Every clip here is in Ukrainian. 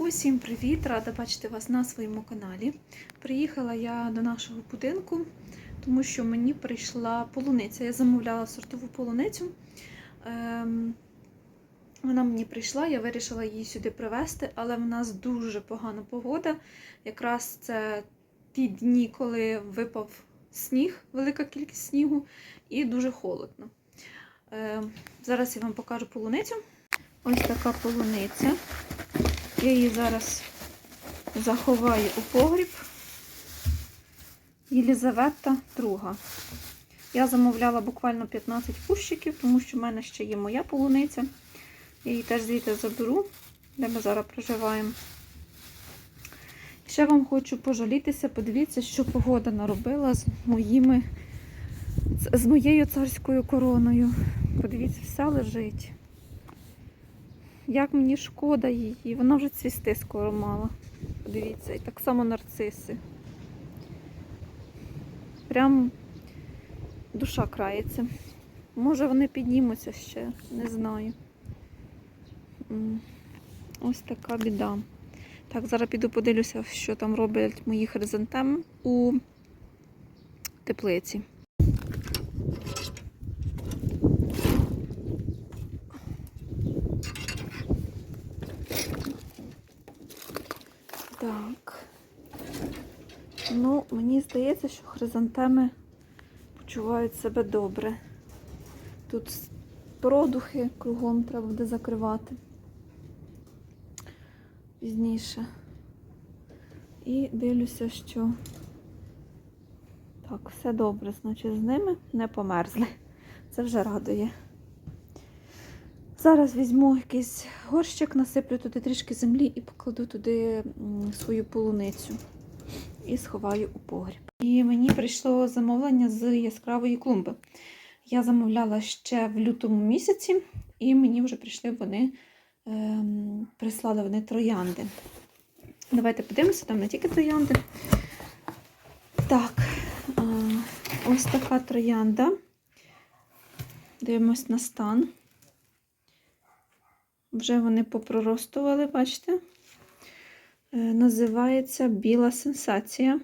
Усім привіт! Рада бачити вас на своєму каналі. Приїхала я до нашого будинку, тому що мені прийшла полуниця. Я замовляла сортову полуницю. Ем, вона мені прийшла, я вирішила її сюди привезти, але в нас дуже погана погода. Якраз це ті дні, коли випав сніг, велика кількість снігу, і дуже холодно. Ем, зараз я вам покажу полуницю. Ось така полуниця. Я її зараз заховаю у погріб. Єлізавета друга. Я замовляла буквально 15 кущиків, тому що в мене ще є моя полуниця. Я її теж звідти заберу, де ми зараз проживаємо. Ще вам хочу пожалітися, подивіться, що погода наробила з моїми, з моєю царською короною. Подивіться, все лежить. Як мені шкода її, вона вже цвісти скоро мала. Подивіться, і так само нарциси. Прям душа крається. Може вони піднімуться ще, не знаю. Ось така біда. Так, зараз піду подивлюся, що там роблять мої хризантеми у теплиці. Так. Ну, мені здається, що хризантеми почувають себе добре. Тут продухи кругом треба буде закривати пізніше. І дивлюся, що так, все добре, значить, з ними не померзли. Це вже радує. Зараз візьму якийсь горщик, насиплю туди трішки землі і покладу туди свою полуницю. І сховаю у погріб. І мені прийшло замовлення з яскравої клумби. Я замовляла ще в лютому місяці, і мені вже прийшли вони, ем, прислали вони троянди. Давайте подивимося, там не тільки троянди. Так, е, ось така троянда. Дивимось на стан. Вже вони попроростували, бачите? Е, Називається Біла сенсація.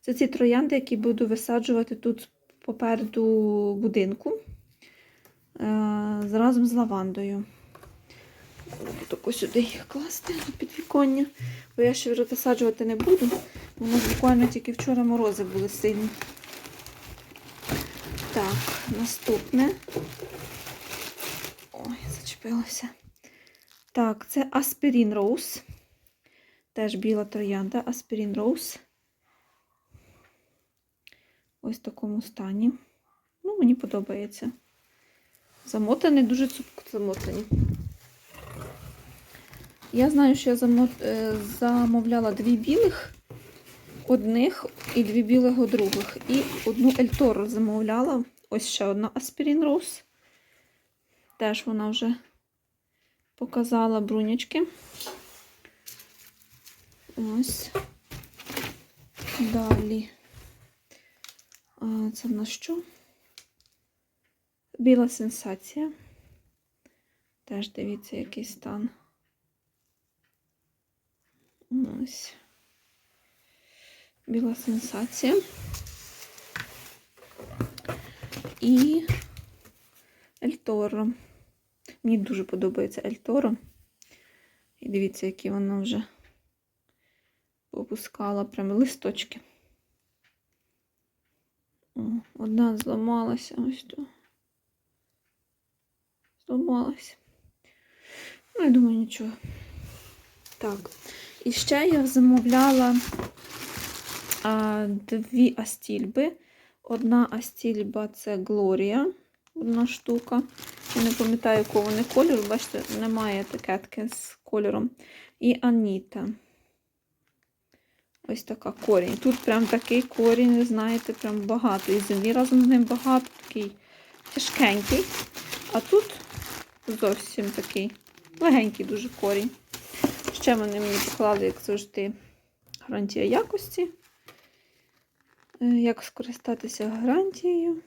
Це ці троянди, які буду висаджувати тут попереду будинку е, разом з лавандою. Буду сюди їх класти на підвіконня, бо я ще висаджувати не буду. У нас буквально тільки вчора морози були сильні. Так, наступне. Ой, зачепилося. Так, це Аспірін Роуз. Теж біла троянда, Аспірін Роуз. Ось в такому стані. Ну, мені подобається. Замотані, дуже цупко замотані. Я знаю, що я замо- е, замовляла дві білих одних і дві білих других. І одну Ельтору замовляла. Ось ще одна Аспірін Роуз. Теж вона вже показала брунячки. Ось. Далі. А, Це в нас що? Біла сенсація. Теж дивіться, який стан. Ось. Біла сенсація. І Ельторо. Мені дуже подобається Ельторо. І дивіться, які вона вже попускала прямо листочки. О, одна зламалася ось тут. Зламалася. Ну, я думаю, нічого. Так. І ще я замовляла а, дві астільби. Одна астільба це Глорія, одна штука. Я не пам'ятаю, якого вони кольору, бачите, немає етикетки з кольором. І Аніта. Ось така корінь. Тут прям такий корінь, знаєте, прям багато. І землі разом з ним багато, такий тяжкенький. А тут зовсім такий легенький дуже корінь. Ще вони мені поклали, як завжди, гарантія якості. Е, Як скористатися гарантією.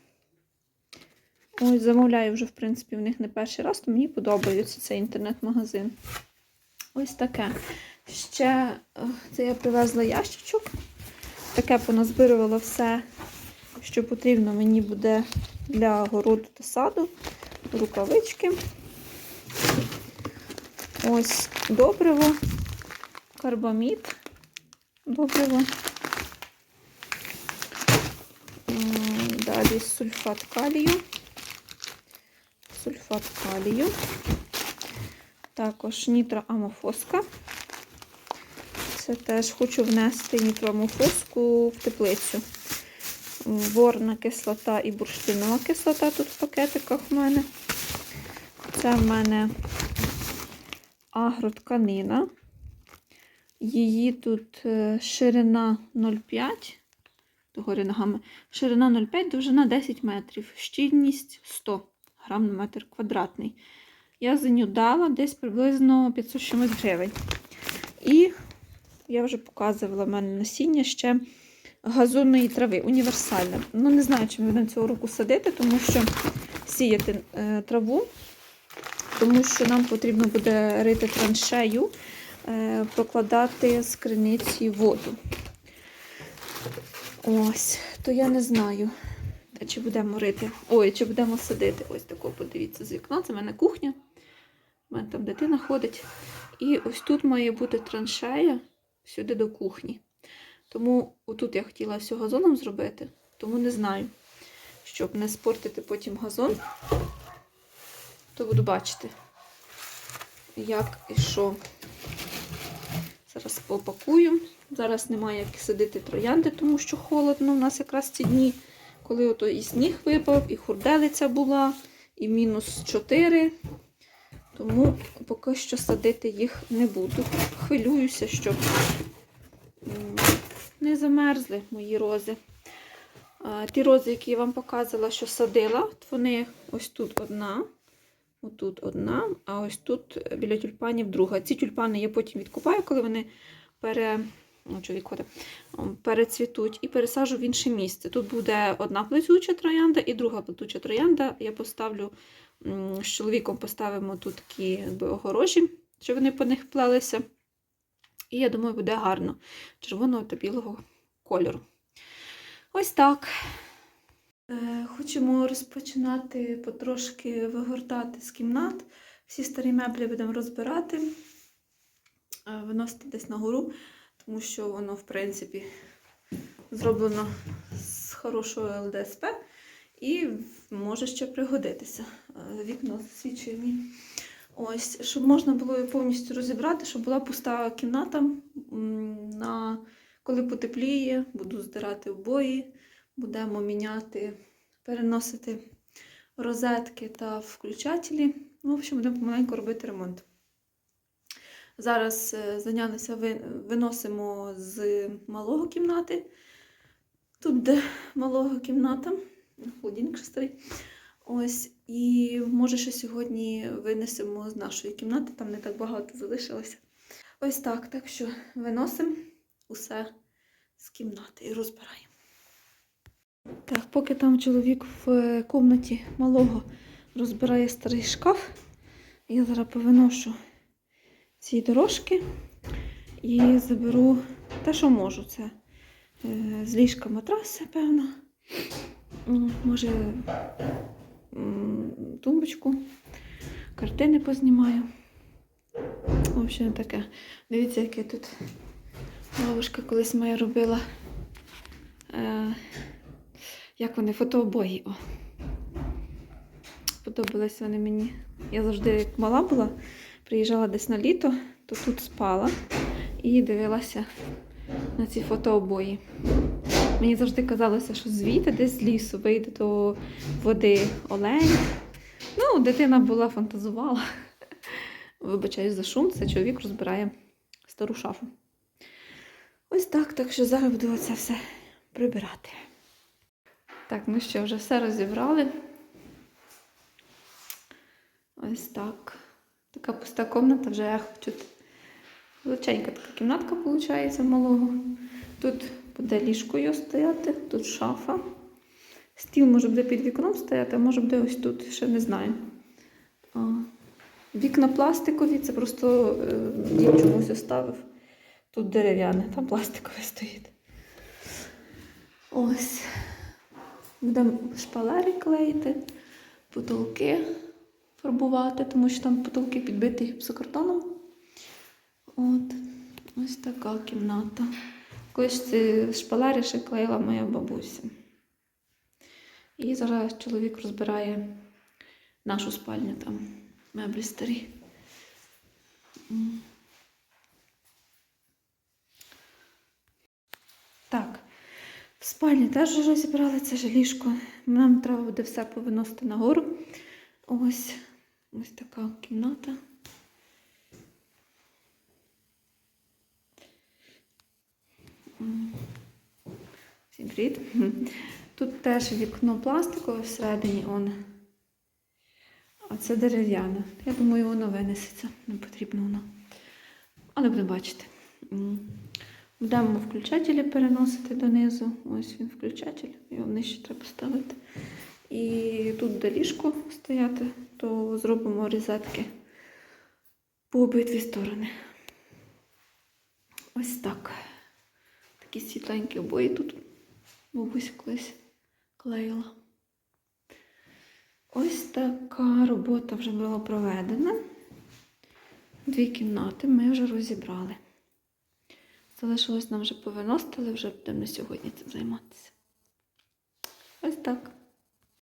Ось, замовляю вже, в принципі, в них не перший раз, то мені подобається цей інтернет-магазин. Ось таке. Ще е, це я привезла ящичок. Таке поназбирувала все, що потрібно мені буде для городу та саду. Рукавички. Ось добриво, карбамід, добриво. Далі сульфат калію. Сульфат калію. Також нітроамофоска. Це теж хочу внести нітроамофоску в теплицю. Борна кислота і бурштинова кислота тут в пакетиках в мене. Це в мене агротканина. Її тут е, ширина 0,5 догори ногами. Ширина 0,5, довжина 10 метрів, щільність 100 грам на метр квадратний. Я за нього дала десь приблизно 500 чимось гривень. І я вже показувала в мене насіння ще газонної трави, універсальне. Ну, не знаю, чи будемо цього року садити, тому що сіяти е, траву, тому що нам потрібно буде рити траншею, е, прокладати з криниці воду. Ось, то я не знаю, та чи будемо рити. Ой, чи будемо садити. Ось тако, подивіться, з вікна. Це в мене кухня. У мене там дитина ходить. І ось тут має бути траншея сюди до кухні. Тому отут я хотіла все газоном зробити, тому не знаю, щоб не спортити потім газон, то буду бачити, як і що. Зараз попакую. Зараз немає як садити троянди, тому що холодно. У нас якраз ці дні, коли ото і сніг випав, і хурделиця була, і мінус 4. Тому поки що садити їх не буду. Хвилююся, щоб не замерзли мої рози. Ті рози, які я вам показувала, що садила, вони ось тут одна, отут одна, а ось тут е, біля тюльпанів друга. Ці тюльпани я потім відкупаю, коли вони пере... О, чоловік ходить, перецвітуть і пересажу в інше місце. Тут буде одна плетюча троянда і друга плетуча троянда. Я поставлю з чоловіком поставимо тут такі якби, огорожі, щоб вони по них плелися. І я думаю, буде гарно червоного та білого кольору. Ось так. Е, Хочемо розпочинати потрошки вигортати з кімнат. Всі старі меблі будемо розбирати, е, виносити десь на гору, тому що воно, в принципі, зроблено з хорошого ЛДСП і може ще пригодитися. Е, Вікно засвічує мені. Ось, щоб можна було її повністю розібрати, щоб була пуста кімната. На... Коли потепліє, буду здирати обої, будемо міняти, переносити розетки та включателі. Ну, в общем, будемо помаленьку робити ремонт. Зараз е, зайнялися, виносимо з малого кімнати. Тут де малого кімната, холодильник старий. Ось, і може ще сьогодні винесемо з нашої кімнати, там не так багато залишилося. Ось так. Так що виносимо усе з кімнати і розбираємо. Так, поки там чоловік в е, кімнаті малого розбирає старий шкаф, я зараз повиношу ці дорожки і заберу те, що можу. Це е, з ліжка матраси, певно. Ну, Може, тумбочку, картини познімаю. В общем, таке. Дивіться, яке тут бабушка колись моя робила. Е, як вони, фотообої. О. Подобались вони мені. Я завжди, як мала була, приїжджала десь на літо, то тут спала і дивилася на ці фотообої. Мені завжди казалося, що звідти десь з лісу вийде до води олень. Ну, дитина була, фантазувала. Вибачаюсь за шум, це чоловік розбирає стару шафу. Ось так, так що зараз буду це все прибирати. Так, ну що, вже все розібрали. Ось так. Така пуста кімната, вже я хочу. Величенька така кімнатка виходить малого. Тут буде ліжкою стояти, тут шафа. Стіл може буде під вікном стояти, а може буде ось тут, ще не знаю. Вікна пластикові, це просто е, дід чомусь оставив. Тут дерев'яне, там пластикове стоїть. Ось. Будемо шпалери клеїти, потолки фарбувати, тому що там потолки підбиті гіпсокартоном. От. Ось така кімната. Колись ці шпалери ще клеїла моя бабуся. І зараз чоловік розбирає нашу спальню там, меблі старі. Так, в спальні теж вже розібрали це ж ліжко. Нам треба буде все повиносити нагору. Ось ось така кімната. Всім привіт. Тут теж вікно пластикове всередині он. А це дерев'яне. Я думаю, воно винесеться. Не потрібно воно. Але будемо бачити. Будемо включателі переносити донизу. Ось він включатель, його нижче треба ставити. І тут буде ліжко стояти, то зробимо розетки по обидві сторони. Ось так. Такі світленькі обої тут бабуся колись клеїла. Ось така робота вже була проведена. Дві кімнати ми вже розібрали. Залишилось нам вже повиносити, але вже будемо на сьогодні цим займатися. Ось так.